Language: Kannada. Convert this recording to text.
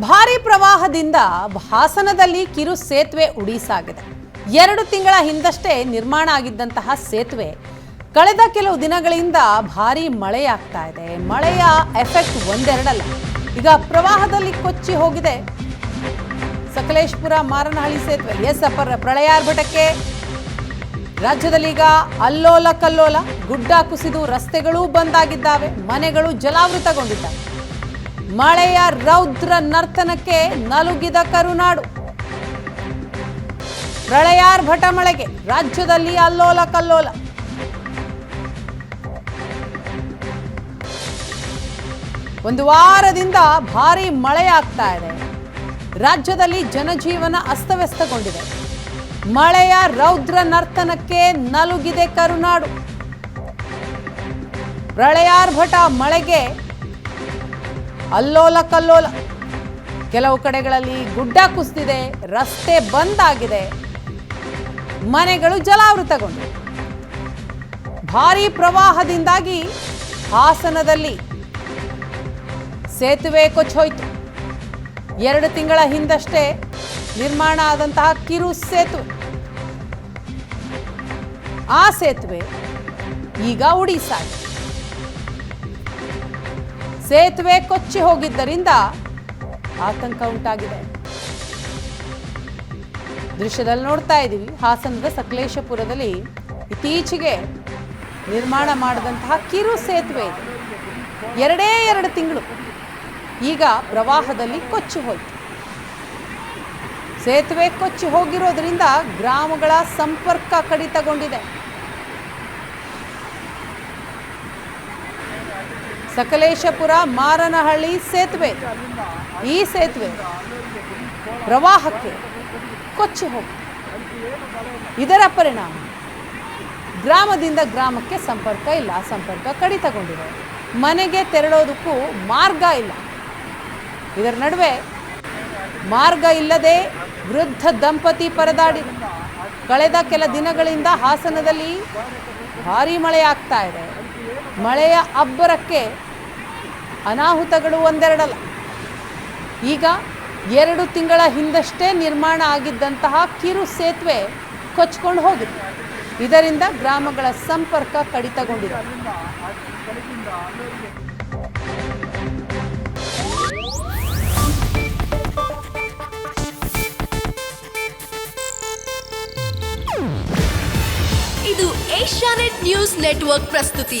ಭಾರಿ ಪ್ರವಾಹದಿಂದ ಹಾಸನದಲ್ಲಿ ಕಿರು ಸೇತುವೆ ಉಡಿಸಾಗಿದೆ. ಎರಡು ತಿಂಗಳ ಹಿಂದಷ್ಟೇ ನಿರ್ಮಾಣ ಆಗಿದ್ದಂತಹ ಸೇತುವೆ ಕಳೆದ ಕೆಲವು ದಿನಗಳಿಂದ ಭಾರಿ ಮಳೆಯಾಗ್ತಾ ಇದೆ. ಮಳೆಯ ಎಫೆಕ್ಟ್ ಒಂದೆರಡಲ್ಲ. ಈಗ ಪ್ರವಾಹದಲ್ಲಿ ಕೊಚ್ಚಿ ಹೋಗಿದೆ. ಸಕಲೇಶ್ಪುರ ಮಾರನಹಳ್ಳಿ ಸೇತುವೆ. ಎಸ್ ಪ್ರಳಯಾರ್ಭಟಕ್ಕೆ ರಾಜ್ಯದಲ್ಲಿ ಈಗ ಅಲ್ಲೋಲ ಕಲ್ಲೋಲ ಗುಡ್ಡ ಕುಸಿದು ರಸ್ತೆಗಳೂ ಬಂದಾಗಿದ್ದಾವೆ ಮನೆಗಳು ಜಲಾವೃತಗೊಂಡಿದ್ದಾವೆ. ಮಳೆಯ ರೌದ್ರ ನರ್ತನಕ್ಕೆ ನಲುಗಿದ ಕರುನಾಡು. ಪ್ರಳಯಾರ್ಭಟ ಮಳೆಗೆ, ರಾಜ್ಯದಲ್ಲಿ ಅಲ್ಲೋಲ ಕಲ್ಲೋಲ. ಒಂದು ವಾರದಿಂದ ಭಾರಿ ಮಳೆಯಾಗ್ತಾ ಇದೆ. ರಾಜ್ಯದಲ್ಲಿ ಜನಜೀವನ ಅಸ್ತವ್ಯಸ್ತಗೊಂಡಿದೆ. ಮಳೆಯ ರೌದ್ರ ನರ್ತನಕ್ಕೆ ನಲುಗಿದೆ ಕರುನಾಡು. ಪ್ರಳಯಾರ್ಭಟ ಮಳೆಗೆ ಅಲ್ಲೋಲ ಕಲ್ಲೋಲ. ಕೆಲವು ಕಡೆಗಳಲ್ಲಿ ಗುಡ್ಡ ಕುಸಿದಿದೆ, ರಸ್ತೆ ಬಂದ್ ಆಗಿದೆ. ಮನೆಗಳು ಜಲಾವೃತಗೊಂಡಿವೆ. ಭಾರೀ ಪ್ರವಾಹದಿಂದಾಗಿ ಹಾಸನದಲ್ಲಿ ಸೇತುವೆ ಕೊಚ್ಚೋಯ್ತು ಎರಡು ತಿಂಗಳ ಹಿಂದಷ್ಟೇ ನಿರ್ಮಾಣ ಆದಂತಹ ಕಿರು ಸೇತುವೆ. ಆ ಸೇತುವೆ ಈಗ ಉಡಿಸಾಗಿದೆ. ಸೇತುವೆ ಕೊಚ್ಚಿ ಹೋಗಿದ್ದರಿಂದ ಆತಂಕ ಉಂಟಾಗಿದೆ. ದೃಶ್ಯದಲ್ಲಿ ನೋಡ್ತಾ ಇದ್ದೀವಿ, ಹಾಸನದ ಸಕಲೇಶಪುರದಲ್ಲಿ ಇತ್ತೀಚೆಗೆ ನಿರ್ಮಾಣ ಮಾಡಿದಂತಹ ಕಿರು ಸೇತುವೆ ಎರಡೇ ಎರಡು ತಿಂಗಳು ಈಗ ಪ್ರವಾಹದಲ್ಲಿ ಕೊಚ್ಚಿ ಹೋಯಿತು. ಸೇತುವೆ ಕೊಚ್ಚಿ ಹೋಗಿರೋದ್ರಿಂದ ಗ್ರಾಮಗಳ ಸಂಪರ್ಕ ಕಡಿತಗೊಂಡಿದೆ. ಸಕಲೇಶಪುರ, ಮಾರನಹಳ್ಳಿ ಸೇತುವೆ. ಈ ಸೇತುವೆ ಪ್ರವಾಹಕ್ಕೆ ಕೊಚ್ಚಿ ಇದರ ಪರಿಣಾಮ ಗ್ರಾಮದಿಂದ ಗ್ರಾಮಕ್ಕೆ ಸಂಪರ್ಕ ಇಲ್ಲ, ಸಂಪರ್ಕ ಕಡಿತಗೊಂಡಿದೆ. ಮನೆಗೆ ತೆರಳೋದಕ್ಕೂ ಮಾರ್ಗ ಇಲ್ಲ. ಇದರ ನಡುವೆ ಮಾರ್ಗ ಇಲ್ಲದೆ ವೃದ್ಧ ದಂಪತಿ ಪರದಾಡಿ ಕಳೆದ ಕೆಲ ದಿನಗಳಿಂದ ಹಾಸನದಲ್ಲಿ ಭಾರಿ ಮಳೆ ಆಗ್ತಾ ಇದೆ. ಮಳೆಯ ಅಬ್ಬರಕ್ಕೆ ಅನಾಹುತಗಳು ಒಂದೆರಡಲ್ಲ. ಈಗ ಎರಡು ತಿಂಗಳ ಹಿಂದಷ್ಟೇ ನಿರ್ಮಾಣ ಆಗಿದ್ದಂತಹ ಕಿರು ಸೇತುವೆ ಕೊಚ್ಕೊಂಡು ಹೋಗಿದೆ. ಇದರಿಂದ ಗ್ರಾಮಗಳ ಸಂಪರ್ಕ ಕಡಿತಗೊಂಡಿದೆ. ಇದು ಏಷ್ಯಾನೆಟ್ ನ್ಯೂಸ್ ನೆಟ್ವರ್ಕ್ ಪ್ರಸ್ತುತಿ.